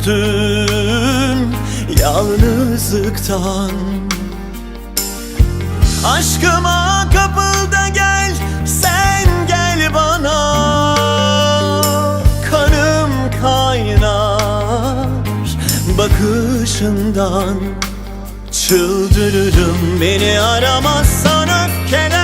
düştüm yalnızlıktan. Aşkıma kapıl da gel sen gel bana. Kanım kaynar bakışından. Çıldırırım beni aramazsan öfkeler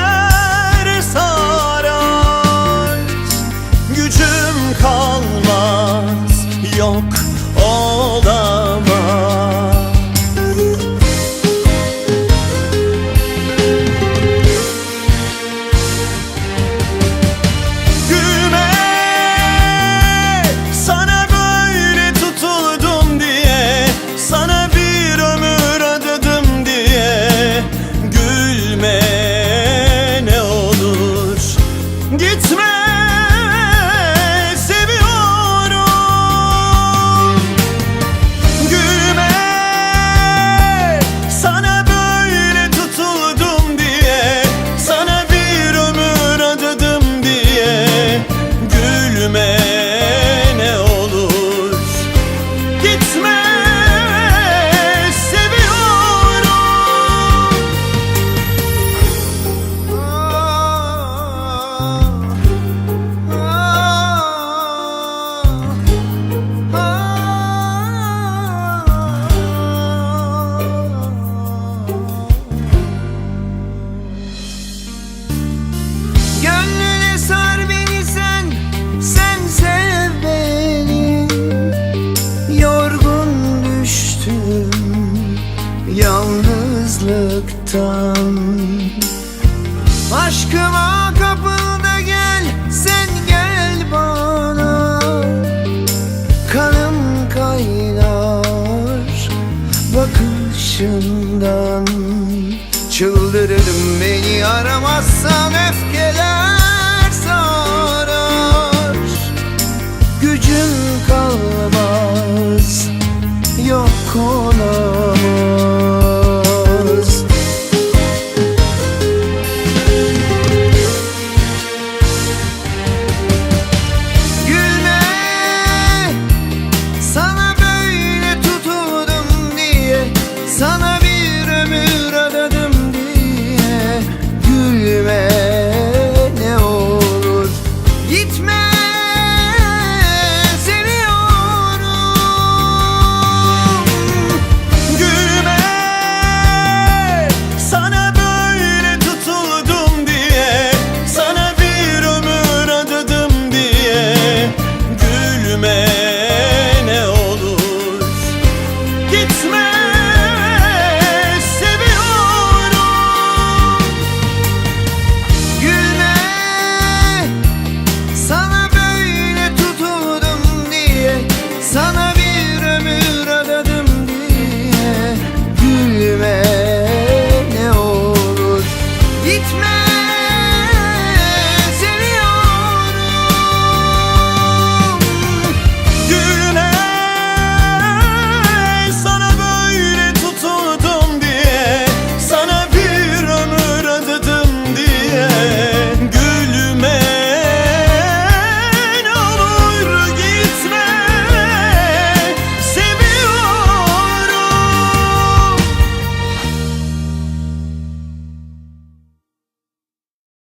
yalnızlıktan. Aşkıma kapıldı gel sen gel bana. Kanım kaynar bakışından. Çıldırırım beni aramazsam öfkeler sarar. Gücüm kalmaz yok ona.